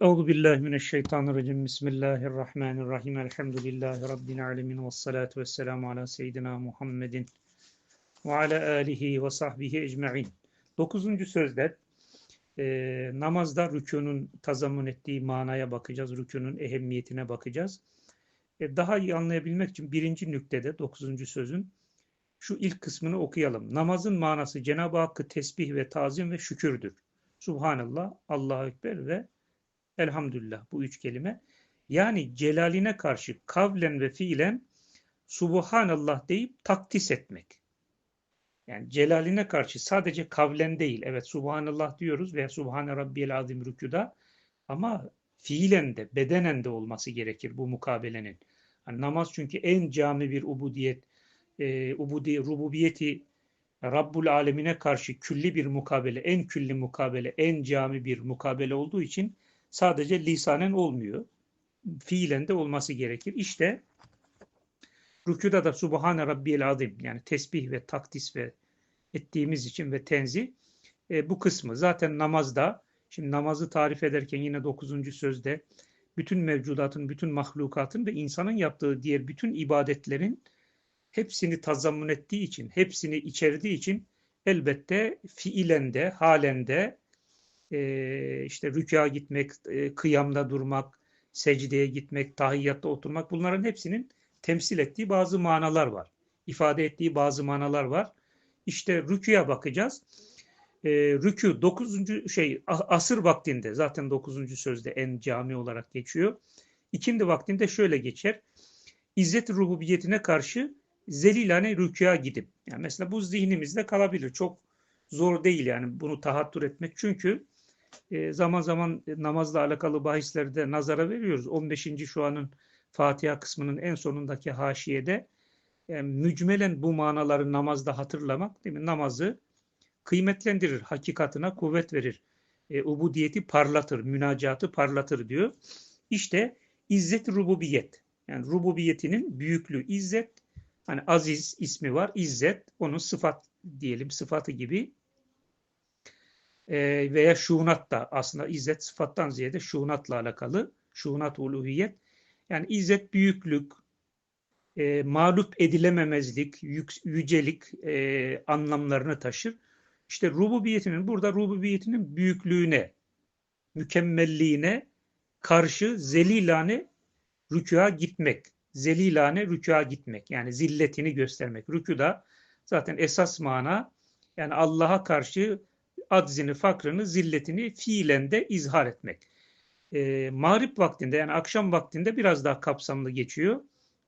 Euzu billahi mineşşeytanirracim. Bismillahirrahmanirrahim. Elhamdülillahi rabbil alamin ve salatu vesselamu ala seyyidina Muhammedin ve ala alihi ve sahbihi ecmaîn. Dokuzuncu sözde e, namazda rükûnun tazammun ettiği manaya bakacağız. Rükûnun ehemmiyetine bakacağız. E, daha iyi anlayabilmek için birinci nüktede dokuzuncu sözün şu ilk kısmını okuyalım. Namazın manası Cenab-ı Hakk'ı tesbih ve tazim ve şükürdür. Subhanallah, Allahu Ekber ve Elhamdülillah bu üç kelime. Yani celaline karşı kavlen ve fiilen Subhanallah deyip takdis etmek. Yani celaline karşı sadece kavlen değil. Evet Subhanallah diyoruz ve Subhane Rabbiyel Azim rükuda ama fiilen de bedenen de olması gerekir bu mukabelenin. Yani namaz çünkü en cami bir ubudiyet, e, ubudi, rububiyeti Rabbul Alemine karşı külli bir mukabele, en külli mukabele, en cami bir mukabele olduğu için sadece lisanen olmuyor. Fiilen de olması gerekir. İşte rükuda da Subhane Rabbiyel Azim yani tesbih ve takdis ve ettiğimiz için ve tenzi e, bu kısmı. Zaten namazda şimdi namazı tarif ederken yine 9. sözde bütün mevcudatın, bütün mahlukatın ve insanın yaptığı diğer bütün ibadetlerin hepsini tazammun ettiği için, hepsini içerdiği için elbette fiilende, halende e, işte rükûa gitmek, kıyamda durmak, secdeye gitmek, tahiyyatta oturmak bunların hepsinin temsil ettiği bazı manalar var. İfade ettiği bazı manalar var. İşte rüküye bakacağız. E, rükü 9. şey asır vaktinde zaten 9. sözde en cami olarak geçiyor. İkindi vaktinde şöyle geçer. İzzet rububiyetine karşı zelilane rüküya gidip yani mesela bu zihnimizde kalabilir. Çok zor değil yani bunu tahattür etmek. Çünkü zaman zaman namazla alakalı bahislerde nazara veriyoruz. 15. şu anın Fatiha kısmının en sonundaki haşiyede yani mücmelen bu manaları namazda hatırlamak değil mi? Namazı kıymetlendirir, hakikatına kuvvet verir. E, ubudiyeti parlatır, münacatı parlatır diyor. İşte izzet rububiyet. Yani rububiyetinin büyüklüğü izzet. Hani aziz ismi var, izzet. Onun sıfat diyelim, sıfatı gibi e, veya şuunat da aslında izzet sıfattan ziyade şuunatla alakalı. Şuunat uluhiyet. Yani izzet büyüklük, e, mağlup edilememezlik, yük, yücelik e, anlamlarını taşır. İşte rububiyetinin, burada rububiyetinin büyüklüğüne, mükemmelliğine karşı zelilane rükûa gitmek. Zelilane rükûa gitmek. Yani zilletini göstermek. Rükûda zaten esas mana yani Allah'a karşı aczini, fakrını, zilletini fiilen de izhar etmek. E, mağrip vaktinde yani akşam vaktinde biraz daha kapsamlı geçiyor.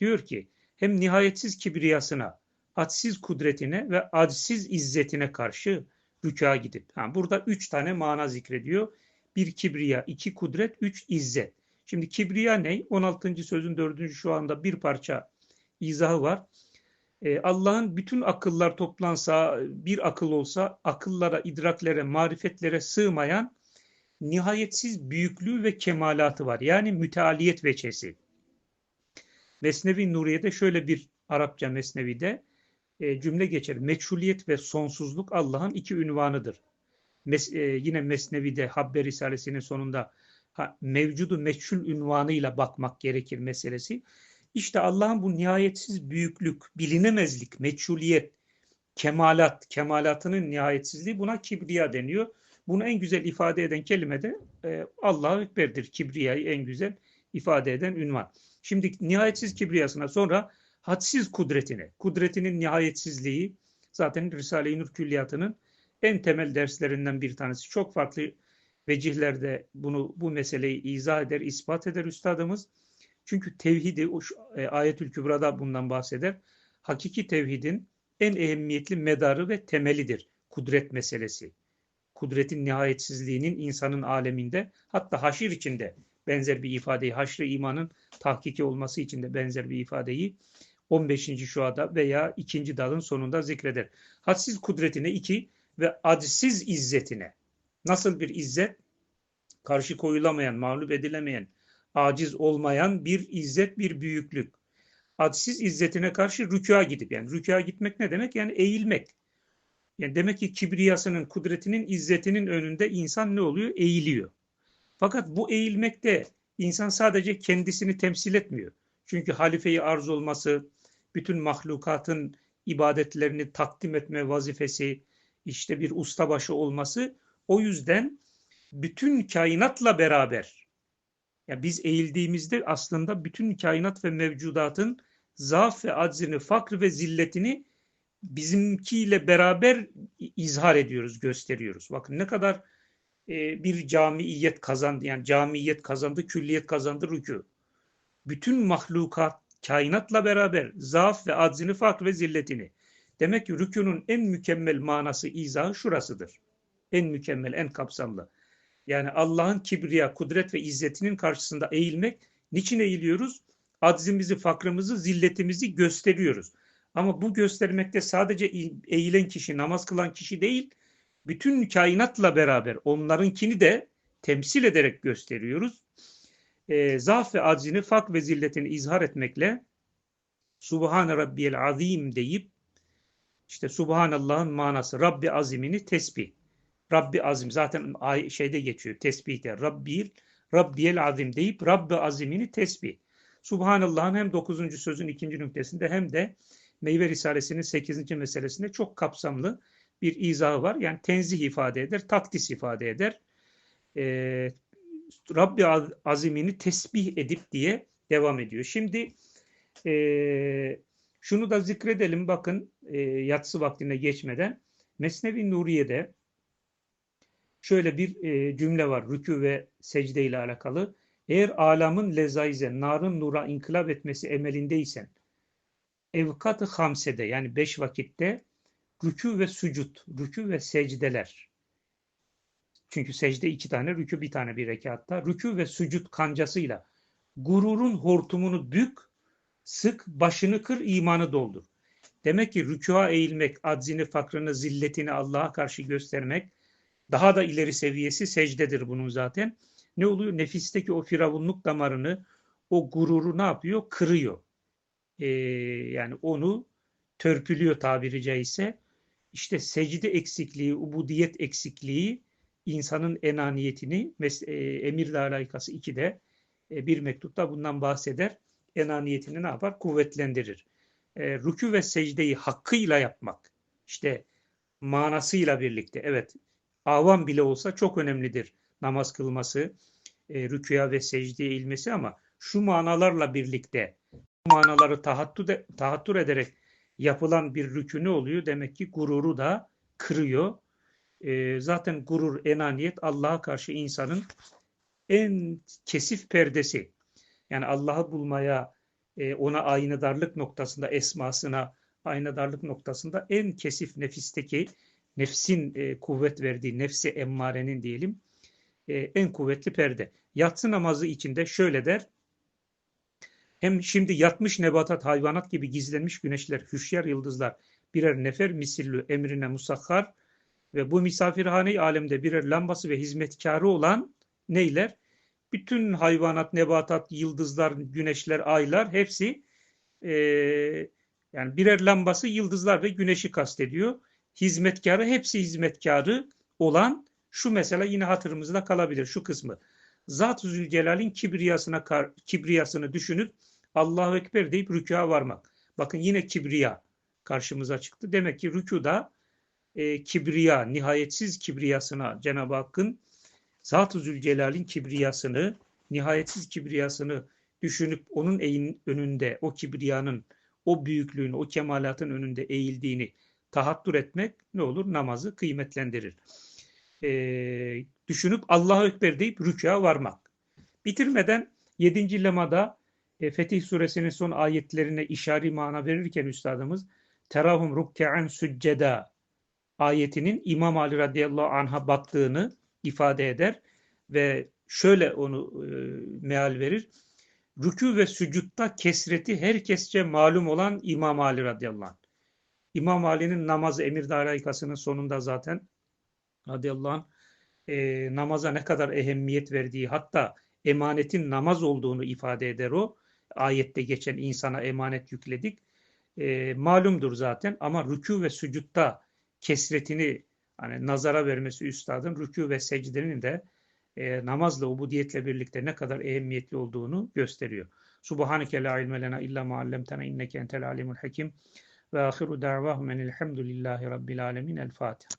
Diyor ki hem nihayetsiz kibriyasına, hadsiz kudretine ve aciz izzetine karşı rüka gidip. Ha, burada üç tane mana zikrediyor. Bir kibriya, iki kudret, üç izzet. Şimdi kibriya ne? 16. sözün 4. şu anda bir parça izahı var. Ee, Allah'ın bütün akıllar toplansa, bir akıl olsa akıllara, idraklere, marifetlere sığmayan nihayetsiz büyüklüğü ve kemalatı var. Yani mütealiyet veçesi. Mesnevi Nuriye'de şöyle bir Arapça Mesnevi'de e, cümle geçer. Meçhuliyet ve sonsuzluk Allah'ın iki ünvanıdır. Mes, e, yine Mesnevi'de Habbe Risalesi'nin sonunda mevcudu meçhul ünvanıyla bakmak gerekir meselesi. İşte Allah'ın bu nihayetsiz büyüklük, bilinemezlik, meçhuliyet, kemalat, kemalatının nihayetsizliği buna kibriya deniyor. Bunu en güzel ifade eden kelime de e, Allah'a Ekber'dir. Kibriyayı en güzel ifade eden ünvan. Şimdi nihayetsiz kibriyasına sonra hadsiz kudretine, kudretinin nihayetsizliği zaten Risale-i Nur Külliyatı'nın en temel derslerinden bir tanesi. Çok farklı vecihlerde bunu bu meseleyi izah eder, ispat eder üstadımız. Çünkü tevhidi, o e, Ayetül Kübra'da bundan bahseder. Hakiki tevhidin en ehemmiyetli medarı ve temelidir kudret meselesi. Kudretin nihayetsizliğinin insanın aleminde hatta haşir içinde benzer bir ifadeyi, haşr imanın tahkiki olması için de benzer bir ifadeyi 15. şuada veya ikinci dalın sonunda zikreder. Hadsiz kudretine iki ve adsiz izzetine. Nasıl bir izzet? Karşı koyulamayan, mağlup edilemeyen, aciz olmayan bir izzet, bir büyüklük. Hadsiz izzetine karşı rükûa gidip, yani rükûa gitmek ne demek? Yani eğilmek. Yani demek ki kibriyasının, kudretinin, izzetinin önünde insan ne oluyor? Eğiliyor. Fakat bu eğilmekte insan sadece kendisini temsil etmiyor. Çünkü halifeyi arz olması, bütün mahlukatın ibadetlerini takdim etme vazifesi, işte bir ustabaşı olması o yüzden bütün kainatla beraber ya biz eğildiğimizde aslında bütün kainat ve mevcudatın zaaf ve aczini, fakr ve zilletini bizimkiyle beraber izhar ediyoruz, gösteriyoruz. Bakın ne kadar e, bir camiyet kazandı. Yani camiyet kazandı, külliyet kazandı rükû. Bütün mahlukat, kainatla beraber zaaf ve aczini, fakr ve zilletini. Demek ki rükûnun en mükemmel manası, izahı şurasıdır. En mükemmel, en kapsamlı. Yani Allah'ın kibriya, kudret ve izzetinin karşısında eğilmek. Niçin eğiliyoruz? Aczimizi, fakrımızı, zilletimizi gösteriyoruz. Ama bu göstermekte sadece eğilen kişi, namaz kılan kişi değil, bütün kainatla beraber onlarınkini de temsil ederek gösteriyoruz. E, zaaf ve aczini, fak ve zilletini izhar etmekle Subhane Rabbiyel Azim deyip işte Subhanallah'ın manası Rabbi azimini tesbih. Rabbi azim zaten şeyde geçiyor tesbihte Rabbil Rabbiyel azim deyip Rabbi azimini tesbih. Subhanallah'ın hem 9. sözün ikinci nüktesinde hem de Meyve Risalesi'nin 8. meselesinde çok kapsamlı bir izahı var. Yani tenzih ifade eder, takdis ifade eder. Ee, Rabbi azimini tesbih edip diye devam ediyor. Şimdi e, şunu da zikredelim bakın e, yatsı vaktine geçmeden. Mesnevi Nuriye'de şöyle bir e, cümle var rükû ve secde ile alakalı. Eğer alamın lezaize, narın nura inkılap etmesi emelindeysen, evkat-ı hamsede yani beş vakitte rükû ve sucud, rükû ve secdeler. Çünkü secde iki tane, rükû bir tane bir rekatta. Rükû ve sucud kancasıyla gururun hortumunu bük, sık, başını kır, imanı doldur. Demek ki rükûa eğilmek, aczini, fakrını, zilletini Allah'a karşı göstermek, daha da ileri seviyesi secdedir bunun zaten. Ne oluyor? Nefisteki o firavunluk damarını, o gururu ne yapıyor? Kırıyor. Ee, yani onu törpülüyor tabiri caizse. İşte secde eksikliği, ubudiyet eksikliği insanın enaniyetini e, Emir Alayikası 2'de e, bir mektupta bundan bahseder. Enaniyetini ne yapar? Kuvvetlendirir. E, rükü ve secdeyi hakkıyla yapmak. İşte manasıyla birlikte. Evet avam bile olsa çok önemlidir namaz kılması, e, rüküya ve secdeye ilmesi ama şu manalarla birlikte bu manaları tahattür, tahattür ederek yapılan bir rükü ne oluyor? Demek ki gururu da kırıyor. E, zaten gurur, enaniyet Allah'a karşı insanın en kesif perdesi. Yani Allah'ı bulmaya, e, ona aynadarlık noktasında, esmasına aynadarlık noktasında en kesif nefisteki nefsin e, kuvvet verdiği, nefsi emmarenin diyelim e, en kuvvetli perde. Yatsı namazı içinde şöyle der. Hem şimdi yatmış nebatat, hayvanat gibi gizlenmiş güneşler, hüşyar yıldızlar birer nefer misillü emrine musakhar ve bu misafirhane alemde birer lambası ve hizmetkarı olan neyler? Bütün hayvanat, nebatat, yıldızlar, güneşler, aylar hepsi e, yani birer lambası yıldızlar ve güneşi kastediyor hizmetkarı hepsi hizmetkarı olan şu mesela yine hatırımızda kalabilir şu kısmı. Zat-ı Zülcelal'in kibriyasına, kibriyasını düşünüp Allahu Ekber deyip rükûa varmak. Bakın yine kibriya karşımıza çıktı. Demek ki rükuda e, kibriya, nihayetsiz kibriyasına Cenab-ı Hakk'ın Zat-ı Zülcelal'in kibriyasını, nihayetsiz kibriyasını düşünüp onun önünde o kibriyanın, o büyüklüğün, o kemalatın önünde eğildiğini tahattür etmek ne olur? Namazı kıymetlendirir. Ee, düşünüp Allahu Ekber deyip rükûa varmak. Bitirmeden 7. lemada e, Fetih suresinin son ayetlerine işari mana verirken üstadımız terahum rukke'an sücceda ayetinin İmam Ali radıyallahu anh'a baktığını ifade eder ve şöyle onu e, meal verir. Rükû ve sücutta kesreti herkesçe malum olan İmam Ali radıyallahu anh. İmam Ali'nin namazı emir darikasının sonunda zaten radıyallahu anh e, namaza ne kadar ehemmiyet verdiği hatta emanetin namaz olduğunu ifade eder o. Ayette geçen insana emanet yükledik. E, malumdur zaten ama rükû ve sücutta kesretini hani nazara vermesi üstadın rükû ve secdenin de e, namazla, ubudiyetle birlikte ne kadar ehemmiyetli olduğunu gösteriyor. Subhaneke la ilme lena illa ma allamtena inneke entel alimul hakim وآخر دعواهم من الحمد لله رب العالمين الفاتح.